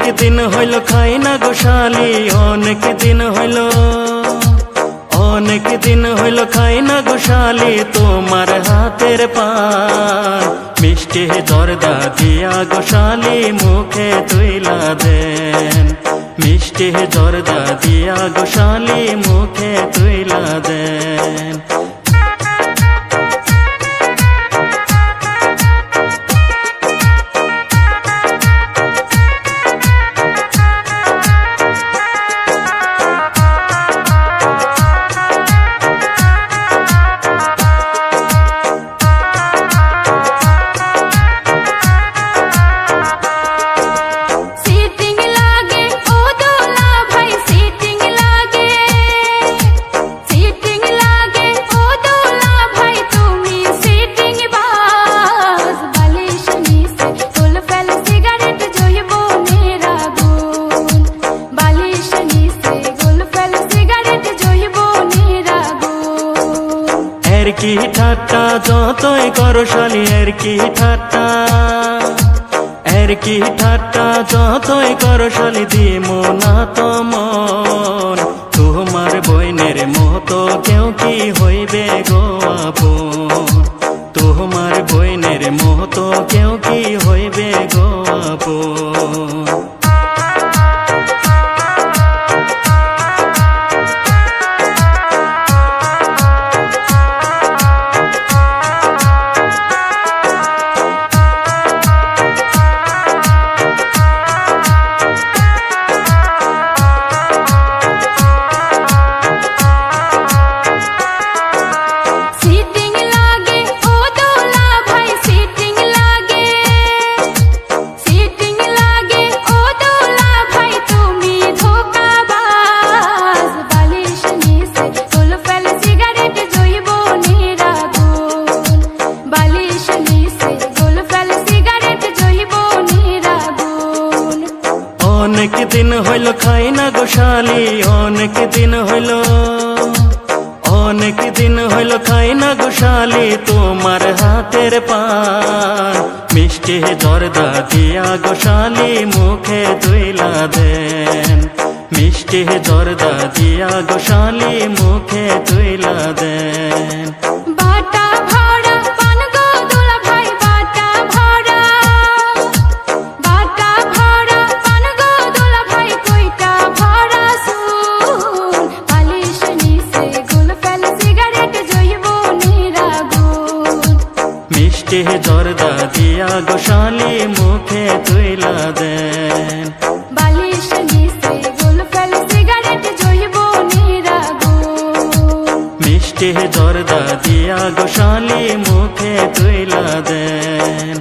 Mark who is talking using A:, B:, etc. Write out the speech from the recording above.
A: অনেক দিন হইল খাই না গোশালি অনেক দিন হইল, অনেক দিন হইল খাই না গোশালি তোমার হাতের পান। মিষ্টি জর্দা দিয়া গোশালি মুখে তুইলা দেন। মিষ্টি জর্দা দিয়া গোশালি মুখে তুইলা দেন। কি ঠাট্টা, যতই করো শালি, এর কি ঠাট্টা? এর কি ঠাট্টা, যতই করো শালি, দিমো না তোমার তোমার বইনের মতো কেউ কি হইবে গো আপন? তোমার বইনের মতো কেউ কি হইবে গো আপন? হইল খাই না গোশালি অনেক দিন হইল। অনেক দিন হইল খাই না গোশালি তোমার হাতের পান। মিষ্টি জর্দা দিয়া গোশালি মুখে তুইলা দেন। মিষ্টি জর্দা দিয়া গোশালি মুখে তুইলা দেন। দিয়া গোশালি মুখে তুইলা দেন।
B: বালিশ নিছে গুল সিগারেট জইব নিরাগুন
A: মিষ্টি জর্দা দিয়া গোশালি মুখে তুইলা দেন।